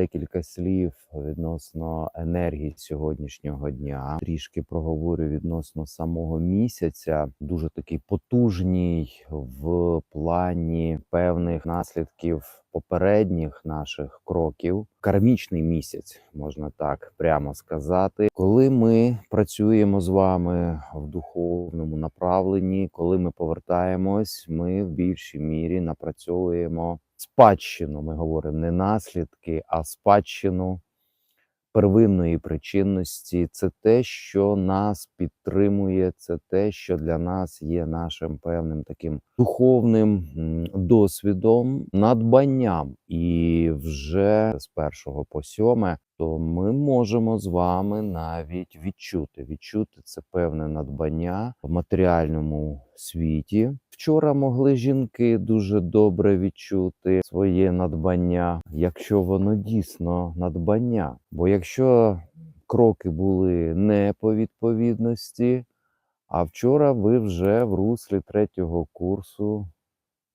декілька слів відносно енергії сьогоднішнього дня. Трішки проговорю відносно самого місяця. Дуже такий потужній в плані певних наслідків попередніх наших кроків. Кармічний місяць, можна так прямо сказати. Коли ми працюємо з вами в духовному направленні, коли ми повертаємось, ми в більшій мірі напрацьовуємо спадщину. Ми говоримо не наслідки, а спадщину первинної причинності. Це те, що нас підтримує, це те, що для нас є нашим певним таким духовним досвідом, надбанням. І вже з першого по сьоме, то ми можемо з вами навіть відчути. Відчути це певне надбання в матеріальному світі. Вчора могли жінки дуже добре відчути своє надбання, якщо воно дійсно надбання. Бо якщо кроки були не по відповідності, а вчора ви вже в руслі третього курсу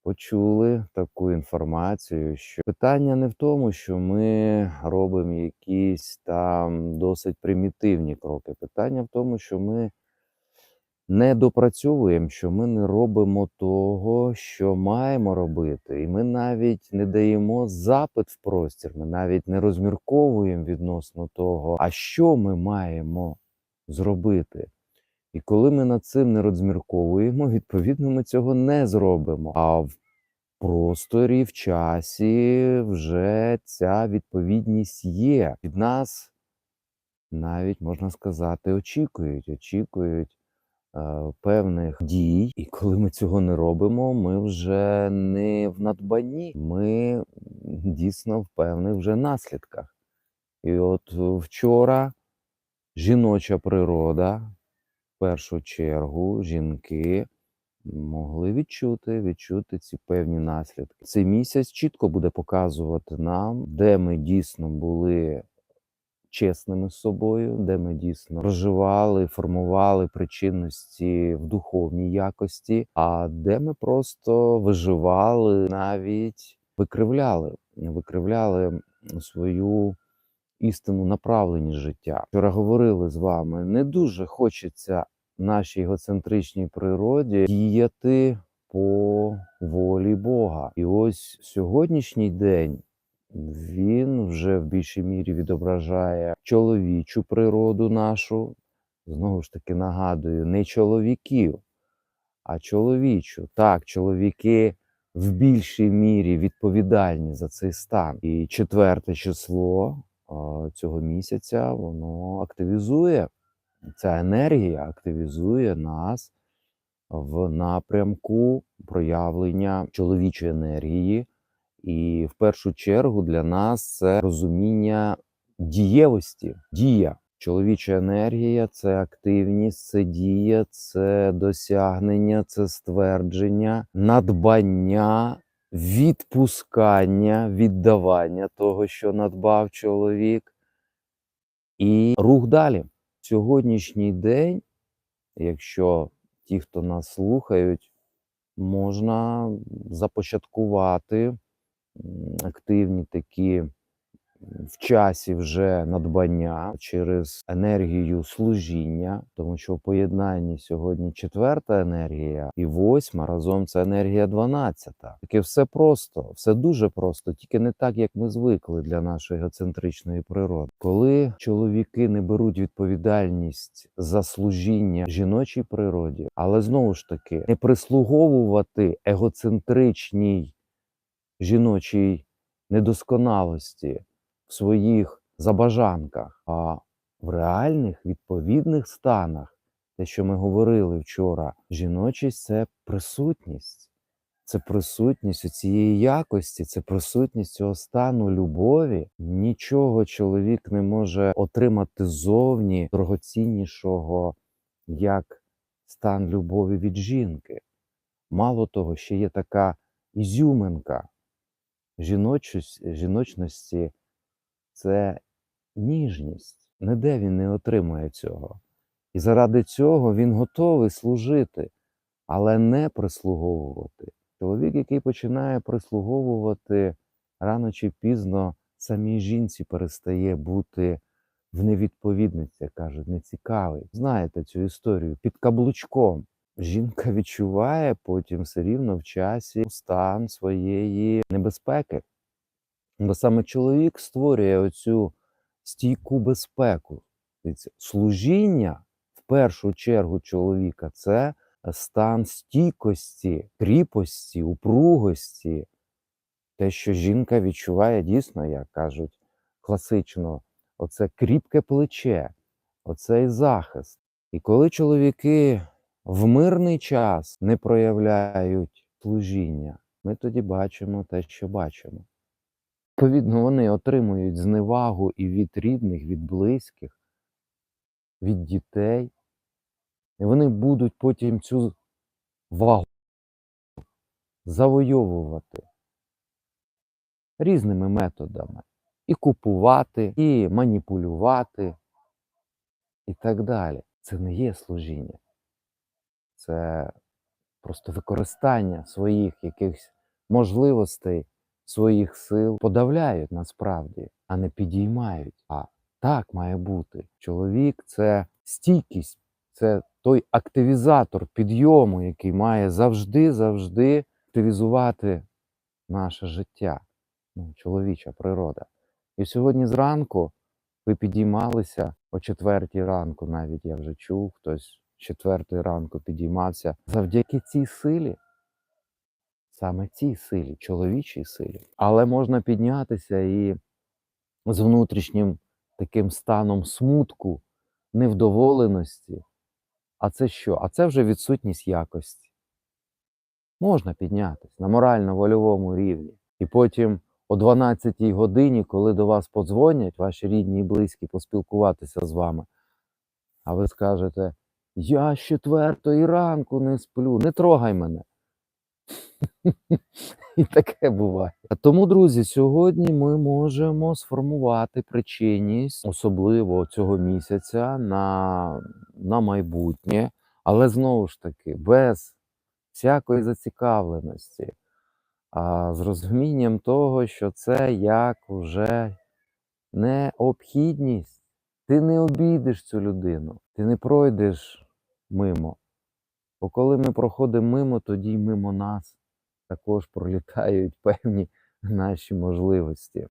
почули таку інформацію, що питання не в тому, що ми робимо якісь там досить примітивні кроки. Питання в тому, що ми не допрацьовуємо, що ми не робимо того, що маємо робити, і ми навіть не даємо запит в простір. Ми навіть не розмірковуємо відносно того, а що ми маємо зробити. І коли ми над цим не розмірковуємо, відповідно, ми цього не зробимо. А в просторі, в часі вже ця відповідність є. Від нас навіть можна сказати, очікують, очікують певних дій. І коли ми цього не робимо, ми вже не в надбанні, ми дійсно в певних вже наслідках. І от е, вчора жіноча природа, в першу чергу, жінки могли відчути, відчути ці певні наслідки. Цей місяць чітко буде показувати нам, де ми дійсно були чесними з собою, де ми дійсно проживали, формували причинності в духовній якості, а де ми просто виживали, навіть викривляли, викривляли свою істинну направленість життя. Вчора говорили з вами, не дуже хочеться нашій егоцентричній природі діяти по волі Бога. І ось сьогоднішній день він вже в більшій мірі відображає чоловічу природу нашу. Знову ж таки нагадую, не чоловіків, а чоловічу. Так, чоловіки в більшій мірі відповідальні за цей стан. І четверте число цього місяця воно активізує ця енергія, активізує нас в напрямку проявлення чоловічої енергії. І в першу чергу для нас це розуміння дієвості, дія. Чоловіча енергія це активність, це дія, це досягнення, це ствердження, надбання, відпускання, віддавання того, що надбав чоловік, і рух далі. Сьогоднішній день, якщо ті, хто нас слухають, можна започаткувати активні такі в часі вже надбання через енергію служіння, тому що в поєднанні сьогодні четверта енергія і восьма разом це енергія дванадцята. Таке все просто, все дуже просто, тільки не так, як ми звикли для нашої егоцентричної природи. Коли чоловіки не беруть відповідальність за служіння жіночій природі, але знову ж таки не прислуговувати егоцентричній жіночій недосконалості в своїх забажанках, а в реальних відповідних станах, те, що ми говорили вчора, жіночість це присутність, це присутність у цієї якості, це присутність цього стану любові. Нічого чоловік не може отримати ззовні дорогоціннішого, як стан любові від жінки. Мало того, ще є така ізюминка жіночності це ніжність. Ніде він не отримує цього. І заради цього він готовий служити, але не прислуговувати. Чоловік, який починає прислуговувати рано чи пізно самій жінці перестає бути в невідповідності, кажуть, нецікавий. Знаєте цю історію під каблучком. Жінка відчуває потім все рівно в часі стан своєї небезпеки. Бо саме чоловік створює оцю стійку безпеку. Служіння в першу чергу чоловіка це стан стійкості, кріпості, упругості. Те, що жінка відчуває дійсно, як кажуть класично, оце кріпке плече, оцей захист. І коли чоловіки в мирний час не проявляють служіння, ми тоді бачимо те, що бачимо. Відповідно, вони отримують зневагу і від рідних, від близьких, від дітей. І вони будуть потім цю вагу завойовувати різними методами. І купувати, і маніпулювати, і так далі. Це не є служіння. Це просто використання своїх якихось можливостей, своїх сил подавляють насправді, а не підіймають. А так має бути. Чоловік це стійкість, це той активізатор підйому, який має завжди, завжди активізувати наше життя, ну, чоловіча природа. І сьогодні зранку ви підіймалися о четвертій ранку, навіть я вже чув, хтось четвертої ранку підіймався завдяки цій силі, саме цій силі, чоловічій силі. Але можна піднятися і з внутрішнім таким станом смутку, невдоволеності. А це що? А це вже відсутність якості. Можна піднятися на морально-вольовому рівні. І потім о 12-й годині, коли до вас подзвонять, ваші рідні і близькі поспілкуватися з вами, а ви скажете: Я з четвертої ранку не сплю, не трогай мене. І таке буває. Тому, друзі, сьогодні ми можемо сформувати причинність, особливо цього місяця, на, на майбутнє, але знову ж таки, без всякої зацікавленості, а з розумінням того, що це як вже необхідність. Ти не обійдеш цю людину, ти не пройдеш мимо. Бо коли ми проходимо мимо, тоді й мимо нас також пролітають певні наші можливості.